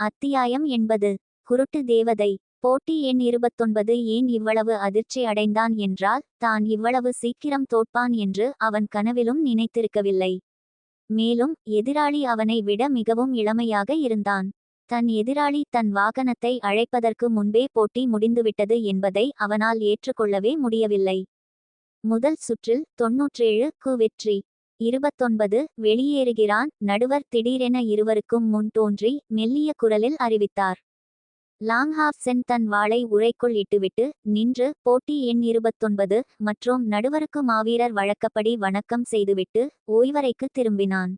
அத்தியாயம் என்பது. குருட்டு தேவதை. போட்டி எண் இருபத்தொன்பது ஏன் இவ்வளவு அதிர்ச்சி அடைந்தான் என்றால் தான் இவ்வளவு சீக்கிரம் தோற்பான் என்று அவன் கனவிலும் நினைத்திருக்கவில்லை. மேலும் எதிராளி அவனை விட மிகவும் இளமையாக இருந்தான். தன் எதிராளி தன் வாகனத்தை அழைப்பதற்கு முன்பே போட்டி முடிந்துவிட்டது என்பதை அவனால் ஏற்றுக்கொள்ளவே முடியவில்லை. முதல் சுற்றில் தொன்னூற்றேழு கு வெற்றி. இருபத்தொன்பது வெளியேறுகிறான். நடுவர் திடீரென இருவருக்கும் முன் தோன்றி மெல்லிய குரலில் அறிவித்தார். லாங்ஹாஃப் சென் தன் வாளை உரைக்குள் இட்டுவிட்டு நின்று போட்டி எண் இருபத்தொன்பது மற்றும் நடுவருக்கு மாவீரர் வழக்கப்படி வணக்கம் செய்துவிட்டு ஓய்வறைக்கு திரும்பினான்.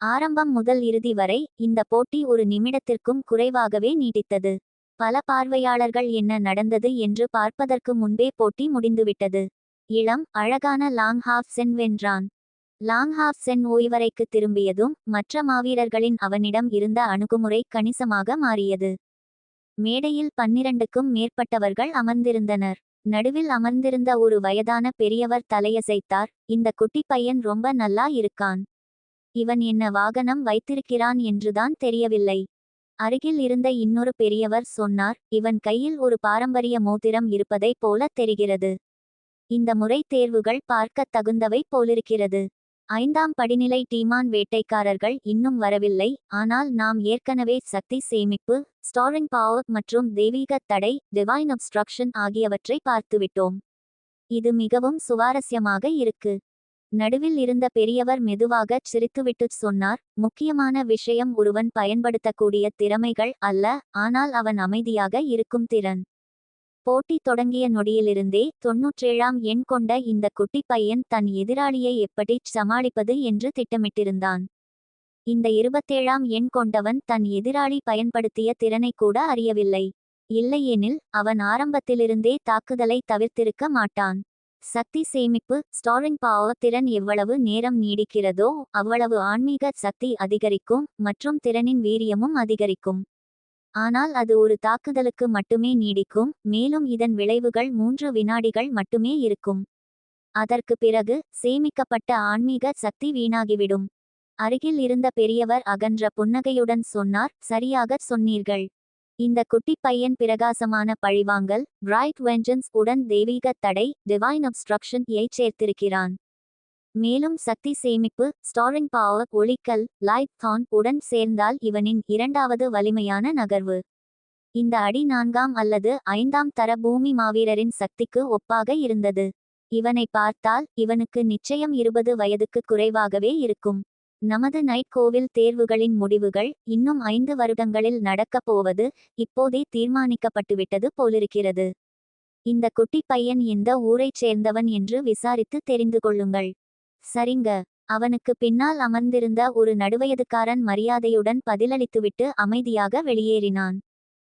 ஆரம்பம் முதல் இறுதி வரை இந்த போட்டி ஒரு நிமிடத்திற்கும் குறைவாகவே நீடித்தது. பல பார்வையாளர்கள் என்ன நடந்தது என்று பார்ப்பதற்கு முன்பே போட்டி முடிந்துவிட்டது. இளம் அழகான லாங் ஹாஃப் சென் வென்றான். லாங் ஹாஃப் சென் ஓய்வறைக்கு திரும்பியதும் மற்ற மாவீரர்களின் அவனிடம் இருந்த அணுகுமுறை கணிசமாக மாறியது. மேடையில் பன்னிரண்டுக்கும் மேற்பட்டவர்கள் அமர்ந்திருந்தனர். நடுவில் அமர்ந்திருந்த ஒரு வயதான பெரியவர் தலையசைத்தார் இந்த குட்டி பையன் ரொம்ப நல்லா இருக்கான். இவன் என்ன வாகனம் வைத்திருக்கிறான் என்றுதான் தெரியவில்லை அருகில் இருந்த இன்னொரு பெரியவர் சொன்னார் இவன் கையில் ஒரு பாரம்பரிய மோதிரம் இருப்பதைப் போல தெரிகிறது. இந்த முறை தேர்வுகள் பார்க்கத் தகுந்தவை போலிருக்கிறது. ஐந்தாம் படிநிலை டீமான் வேட்டைக்காரர்கள் இன்னும் வரவில்லை. ஆனால் நாம் ஏற்கனவே சக்தி சேமிப்பு ஸ்டாரிங் பவர் மற்றும் தெய்வீக தடை டிவைன் அப்ஸ்ட்ரக்ஷன் ஆகியவற்றை பார்த்துவிட்டோம். இது மிகவும் சுவாரஸ்யமாக இருக்கு. நடுவில் இருந்த பெரியவர் மெதுவாகச் சிரித்துவிட்டுச் சொன்னார் முக்கியமான விஷயம் ஒருவன் பயன்படுத்தக்கூடிய திறமைகள் அல்ல ஆனால் அவன் அமைதியாக இருக்கும் திறன். போட்டி தொடங்கிய நொடியிலிருந்தே தொன்னூற்றேழாம் எண் கொண்ட இந்த குட்டி பையன் தன் எதிராளியை எப்படி சமாளிப்பது என்று திட்டமிட்டிருந்தான். இந்த இருபத்தேழாம் எண் கொண்டவன் தன் எதிராளி பயன்படுத்திய திறனை கூட அறியவில்லை. இல்லையெனில் அவன் ஆரம்பத்திலிருந்தே தாக்குதலை தவிர்த்திருக்க மாட்டான். சக்தி சேமிப்பு ஸ்டாரிங் பவர் திறன் எவ்வளவு நேரம் நீடிக்கிறதோ அவ்வளவு ஆன்மீக சக்தி அதிகரிக்கும் மற்றும் திறனின் வீரியமும் அதிகரிக்கும். ஆனால் அது ஒரு தாக்குதலுக்கு மட்டுமே நீடிக்கும் மேலும் இதன் விளைவுகள் மூன்று வினாடிகள் மட்டுமே இருக்கும். அதற்கு பிறகு சேமிக்கப்பட்ட ஆன்மீக சக்தி வீணாகிவிடும். அருகில் இருந்த பெரியவர் அகன்ற புன்னகையுடன் சொன்னார் சரியாகச் சொன்னீர்கள். இந்த குட்டி பையன் பிரகாசமான பழிவாங்கல் பிரைட் வெஞ்சன்ஸ் உடன் தெய்வீக தடை டிவைன் அப்ஸ்ட்ரக்ஷன் யை சேர்த்திருக்கிறான். மேலும் சக்தி சேமிப்பு ஸ்டாரிங் பவர் ஒளிக்கல் லைட் தான் உடன் சேர்ந்தால் இவனின் இரண்டாவது வலிமையான நகர்வு. இந்த அடி நான்காம் அல்லது ஐந்தாம் தர பூமி மாவீரரின் சக்திக்கு ஒப்பாக இருந்தது. இவனை பார்த்தால் இவனுக்கு நிச்சயம் இருபது வயதுக்கு குறைவாகவே இருக்கும். நமது நைட் கோவில் தேர்வுகளின் முடிவுகள் இன்னும் ஐந்து வருடங்களில் நடக்கப் போவது இப்போதே தீர்மானிக்கப்பட்டுவிட்டது போலிருக்கிறது. இந்த குட்டி பையன் எந்த ஊரைச் சேர்ந்தவன் என்று விசாரித்து தெரிந்து கொள்ளுங்கள். சரிங்க. அவனுக்கு பின்னால் அமர்ந்திருந்த ஒரு நடுவயதுக்காரன் மரியாதையுடன் பதிலளித்துவிட்டு அமைதியாக வெளியேறினான்.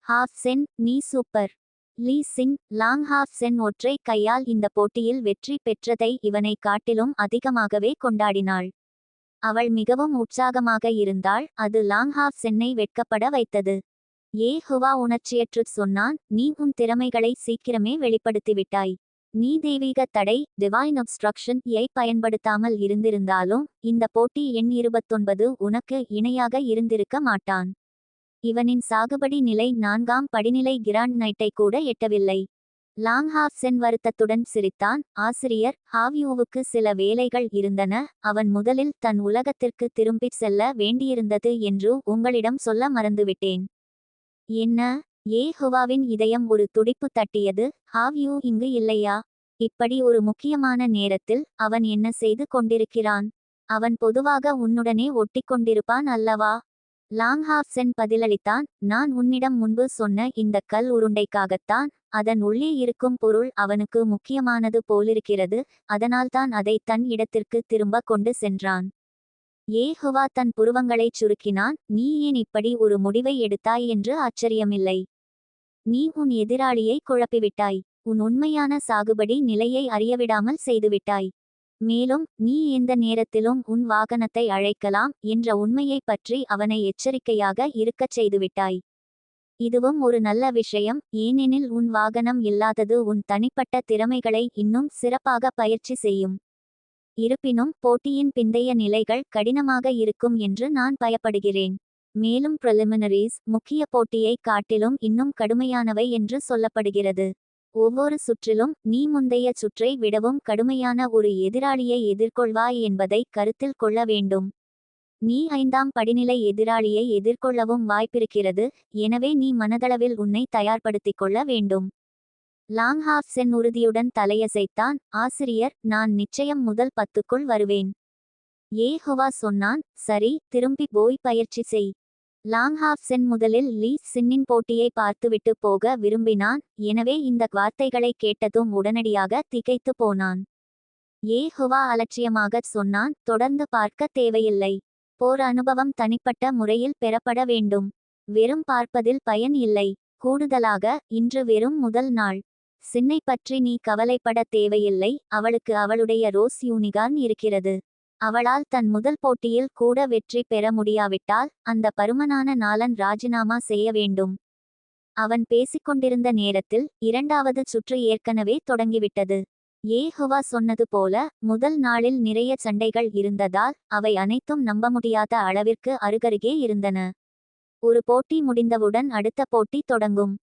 ஹாஃப் சென் நீ super. Lee Chin Long half Chen ஒற்றை கையால் இந்த போட்டியில் வெற்றி பெற்றதை இவனை காட்டிலும் அதிகமாகவே கொண்டாடினாள். அவள் மிகவும் உற்சாகமாக இருந்தாள் அது லாங் ஹாஃப் சென்னை வெட்கப்பட வைத்தது. ஏ ஹுவா உணர்ச்சியற்றுச் சொன்னான் நீ உன் திறமைகளை சீக்கிரமே வெளிப்படுத்திவிட்டாய். நீ தெய்வீக தடை டிவைன் அப்ஸ்ட்ரக்ஷன் ஐ பயன்படுத்தாமல் இருந்திருந்தாலும் இந்த போட்டி எண் இருபத்தொன்பது உனக்கு இணையாக இருந்திருக்க மாட்டான். இவனின் சாகுபடி நிலை நான்காம் படிநிலை கிராண்ட் நைட்டை கூட எட்டவில்லை. லாங் ஹாஃப் சென் வருத்தத்துடன் சிரித்தான். ஆசிரியர் ஹாவ்யூவுக்கு சில வேலைகள் இருந்தன. அவன் முதலில் தன் உலகத்திற்கு திரும்பிச் செல்ல வேண்டியிருந்தது என்று உங்களிடம் சொல்ல மறந்துவிட்டேன். என்ன? ஏ ஹுவாவின் இதயம் ஒரு துடிப்பு தட்டியது. Have you? இங்கு இல்லையா? இப்படி ஒரு முக்கியமான நேரத்தில் அவன் என்ன செய்து கொண்டிருக்கிறான்? அவன் பொதுவாக உன்னுடனே ஒட்டிக்கொண்டிருப்பான் அல்லவா? லாங் ஹாஃப் பதிலளித்தான். நான் உன்னிடம் முன்பு சொன்ன இந்த கல் உருண்டைக்காகத்தான். அதன் உள்ளே இருக்கும் பொருள் அவனுக்கு முக்கியமானது போலிருக்கிறது. அதனால்தான் அதை தன் இடத்திற்கு திரும்ப கொண்டு சென்றான். ஏ ஹுவா தன் புருவங்களைச் சுருக்கினான் நீ ஏன் இப்படி ஒரு முடிவை எடுத்தாய் என்று ஆச்சரியமில்லை. நீ உன் எதிராளியை குழப்பிவிட்டாய். உன் உண்மையான சாகுபடி நிலையை அறியவிடாமல் செய்துவிட்டாய். மேலும் நீ எந்த நேரத்திலும் உன் வாகனத்தை அழைக்கலாம் என்ற உண்மையைப் பற்றி அவனை எச்சரிக்கையாக இருக்கச் செய்துவிட்டாய். இதுவும் ஒரு நல்ல விஷயம். ஏனெனில் உன் வாகனம் இல்லாதது உன் தனிப்பட்ட திறமைகளை இன்னும் சிறப்பாக பயிற்சி செய்யும். இருப்பினும் போட்டியின் பிந்தைய நிலைகள் கடினமாக இருக்கும் என்று நான் பயப்படுகிறேன். மேலும் preliminaries முக்கிய போட்டியை காட்டிலும் இன்னும் கடுமையானவை என்று சொல்லப்படுகிறது. ஒவ்வொரு சுற்றிலும் நீ முந்தைய சுற்றை விடவும் கடுமையான ஒரு எதிராளியை எதிர்கொள்வாய் என்பதை கருத்தில் கொள்ள வேண்டும். நீ ஐந்தாம் படிநிலை எதிராளியை எதிர்கொள்ளவும் வாய்ப்பிருக்கிறது எனவே நீ மனதளவில் உன்னை தயார்படுத்திக் கொள்ள வேண்டும். லாங் ஹாஃப் சென் உறுதியுடன் தலையசைத்தான் ஆசிரியர் நான் நிச்சயம் முதல் பத்துக்குள் வருவேன். ஏஹுவா சொன்னான் சரி திரும்பி போய் பயிற்சி செய். லாங் ஹாஃப் சென் முதலில் லீ சின்னின் போட்டியை பார்த்துவிட்டு போக விரும்பினான் எனவே இந்த வார்த்தைகளை கேட்டதும் உடனடியாக திகைத்து போனான். ஏஹுவா அலட்சியமாகச் சொன்னான் தொடர்ந்து பார்க்க தேவையில்லை. போர் அனுபவம் தனிப்பட்ட முறையில் பெறப்பட வேண்டும். வெறும் பார்ப்பதில் பயன் இல்லை. கூடுதலாக இன்று வெறும் முதல் நாள். சின்னை பற்றி நீ கவலைப்பட தேவையில்லை அவளுக்கு அவளுடைய ரோஸ் யூனிகான் இருக்கிறது. அவளால் தன் முதல் போட்டியில் கூட வெற்றி பெற முடியாவிட்டால் அந்த பருமனான நாளன் ராஜினாமா செய்ய வேண்டும். அவன் பேசிக்கொண்டிருந்த நேரத்தில் இரண்டாவது சுற்று ஏற்கனவே தொடங்கிவிட்டது. ஏஹுவா சொன்னது போல முதல் நாளில் நிறைய சண்டைகள் இருந்ததால் அவை அனைத்தும் நம்ப முடியாத அளவிற்கு அருகருகே இருந்தன. ஒரு போட்டி முடிந்தவுடன் அடுத்த போட்டி தொடங்கும்.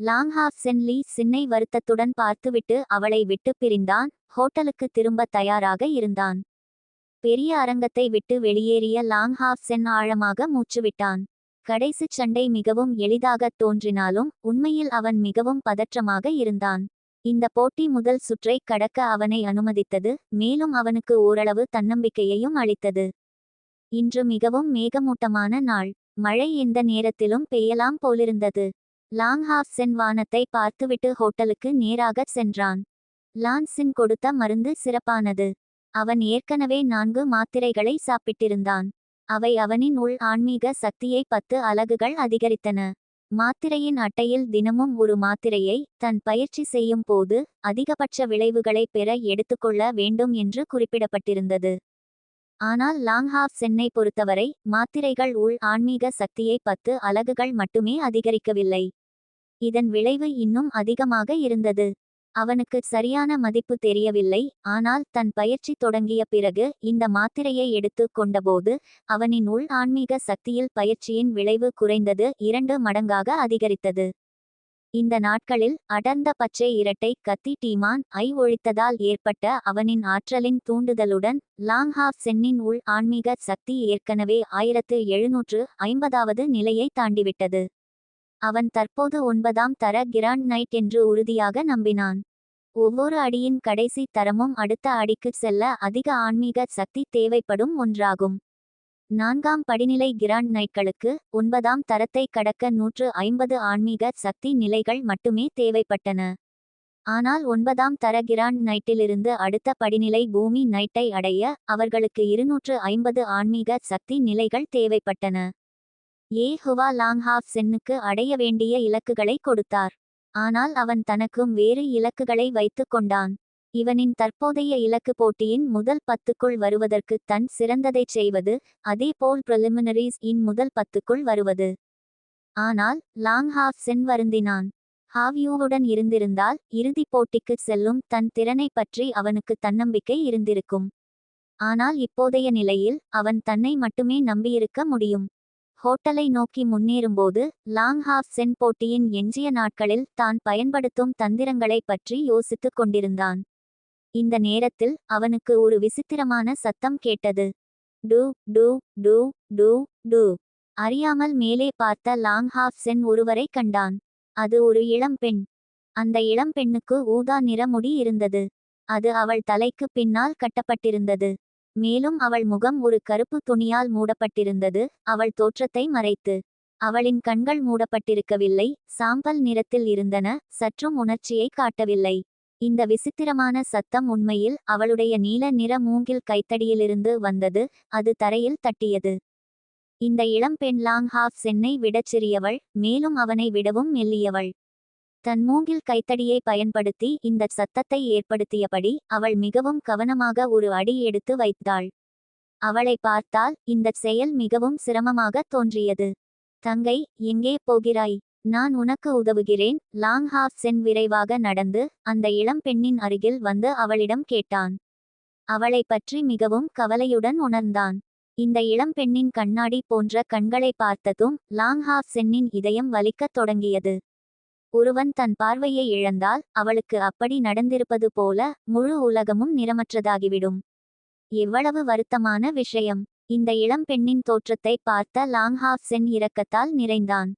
லாங்ஹாஃப் சென்லி சின்னை வருத்தத்துடன் பார்த்துவிட்டு அவளை விட்டு பிரிந்தான் ஹோட்டலுக்கு திரும்ப தயாராக இருந்தான். பெரிய அரங்கத்தை விட்டு வெளியேறிய லாங்ஹாஃப் சென் ஆழமாக மூச்சுவிட்டான். கடைசி சண்டை மிகவும் எளிதாக தோன்றினாலும் உண்மையில் அவன் மிகவும் பதற்றமாக இருந்தான். இந்த போட்டி முதல் சுற்றை கடக்க அவனை அனுமதித்தது மேலும் அவனுக்கு ஓரளவு தன்னம்பிக்கையையும் அளித்தது. இன்று மிகவும் மேகமூட்டமான நாள். மழை எந்த நேரத்திலும் பெய்யலாம் போலிருந்தது. லாங் ஹாஃப் சென் வானத்தை பார்த்துவிட்டு ஹோட்டலுக்கு நேராகச் சென்றான். லான்சின் கொடுத்த மருந்து சிறப்பானது. அவன் ஏற்கனவே நான்கு மாத்திரைகளை சாப்பிட்டிருந்தான். அவை அவனின் உள் ஆன்மீக சக்தியை பத்து அலகுகள் அதிகரித்தன. மாத்திரையின் அட்டையில் தினமும் ஒரு மாத்திரையை தன் பயிற்சி செய்யும் போது அதிகபட்ச விளைவுகளை பெற எடுத்துக்கொள்ள வேண்டும் என்று குறிப்பிடப்பட்டிருந்தது. ஆனால் லாங்ஹாஃப் சென்னை பொறுத்தவரை மாத்திரைகள் உள் ஆன்மீக சக்தியை பத்து அலகுகள் மட்டுமே அதிகரிக்கவில்லை. இதன் விளைவு இன்னும் அதிகமாக இருந்தது. அவனுக்கு சரியான மதிப்பு தெரியவில்லை. ஆனால் தன் பயிற்சி தொடங்கிய பிறகு இந்த மாத்திரையை எடுத்து கொண்டபோது அவனின் உள் ஆன்மீக சக்தியில் பயிற்சியின் விளைவு குறைந்தது இரண்டு மடங்காக அதிகரித்தது. இந்த நாட்களில் அடர்ந்த பச்சை இரட்டை கத்தி டீமான் ஐ ஒழித்ததால் ஏற்பட்ட அவனின் ஆற்றலின் தூண்டுதலுடன் லாங் ஹாஃப் சென்னின் உள் ஆன்மீக சக்தி ஏற்கனவே ஆயிரத்து எழுநூற்று ஐம்பதாவது நிலையை தாண்டிவிட்டது. அவன் தற்போது ஒன்பதாம் தர கிராண்ட் நைட் என்று உறுதியாக நம்பினான். ஒவ்வொரு அடியின் கடைசி தரமும் அடுத்த அடிக்குச் செல்ல அதிக ஆன்மீக சக்தி தேவைப்படும் ஒன்றாகும். நான்காம் படிநிலை கிராண்ட் நைட்களுக்கு ஒன்பதாம் தரத்தை கடக்க நூற்று ஐம்பது ஆன்மீக சக்தி நிலைகள் மட்டுமே தேவைப்பட்டன. ஆனால் ஒன்பதாம் தர கிராண்ட் நைட்டிலிருந்து அடுத்த படிநிலை பூமி நைட்டை அடைய அவர்களுக்கு இருநூற்று ஐம்பது ஆன்மீக சக்தி நிலைகள் தேவைப்பட்டன. ஏ ஹுவா லாங்ஹாஃப் சென்னுக்கு அடைய வேண்டிய இலக்குகளை கொடுத்தார். ஆனால் அவன் தனக்கும் வேறு இலக்குகளை வைத்துக் கொண்டான். இவனின் தற்போதைய இலக்கு போட்டியின் முதல் பத்துக்குள் வருவதற்கு தன் சிறந்ததைச் செய்வது அதேபோல் preliminaries இன் முதல் பத்துக்குள் வருவது. ஆனால் லாங்ஹாஃப் சென் வருந்தினான். ஹாவ்யூவுடன் இருந்திருந்தால் இறுதிப் போட்டிக்கு செல்லும் தன் திறனை பற்றி அவனுக்கு தன்னம்பிக்கை இருந்திருக்கும். ஆனால் இப்போதைய நிலையில் அவன் தன்னை மட்டுமே நம்பியிருக்க முடியும். ஹோட்டலை நோக்கி முன்னேறும்போது லாங் ஹாஃப் சென் போட்டியின் எஞ்சிய நாட்களில் தான் பயன்படுத்தும் தந்திரங்களைப் பற்றி யோசித்துக் கொண்டிருந்தான். இந்த நேரத்தில் அவனுக்கு ஒரு விசித்திரமான சத்தம் கேட்டது. டு டு டு டு டு அறியாமல் மேலே பார்த்த லாங் ஹாஃப் சென் ஒருவரை கண்டான். அது ஒரு இளம்பெண் அந்த இளம்பெண்ணுக்கு ஊதா நிற முடி இருந்தது. அது அவள் தலைக்கு பின்னால் கட்டப்பட்டிருந்தது. மேலும் அவள் முகம் ஒரு கருப்பு துணியால் மூடப்பட்டிருந்தது. அவள் தோற்றத்தை மறைத்து அவளின் கண்கள் மூடப்பட்டிருக்கவில்லை சாம்பல் நிறத்தில் இருந்தன சற்றும் உணர்ச்சியை காட்டவில்லை. இந்த விசித்திரமான சத்தம் உண்மையில் அவளுடைய நீல நிற மூங்கில் கைத்தடியிலிருந்து வந்தது அது தரையில் தட்டியது. இந்த இளம்பெண் லாங் ஹாஃப் சென்னை விடச் சிறியவள் மேலும் அவனை விடவும் மெல்லியவள். தன் மூங்கில் கைத்தடியை பயன்படுத்தி இந்த சத்தத்தை ஏற்படுத்தியபடி அவள் மிகவும் கவனமாக ஒரு அடி எடுத்து வைத்தாள். அவளை பார்த்தால் இந்த செயல் மிகவும் சிரமமாக தோன்றியது. தங்கை எங்கே போகிறாய்? நான் உனக்கு உதவுகிறேன். லாங் ஹாஃப் சென் விரைவாக நடந்து அந்த இளம் பெண்ணின் அருகில் வந்து அவளிடம் கேட்டான். அவளை பற்றி மிகவும் கவலையுடன் உணர்ந்தான். இந்த இளம்பெண்ணின் கண்ணாடி போன்ற கண்களை பார்த்ததும் லாங் ஹாஃப் சென்னின் இதயம் வலிக்கத் தொடங்கியது. ஒருவன் தன் பார்வையை இழந்தால் அவளுக்கு அப்படி நடந்திருப்பது போல முழு உலகமும் நிறமற்றதாகிவிடும். எவ்வளவு வருத்தமான விஷயம். இந்த இளம்பெண்ணின் தோற்றத்தை பார்த்த லாங்ஹாஃப் சென் இரக்கத்தால் நிறைந்தான்.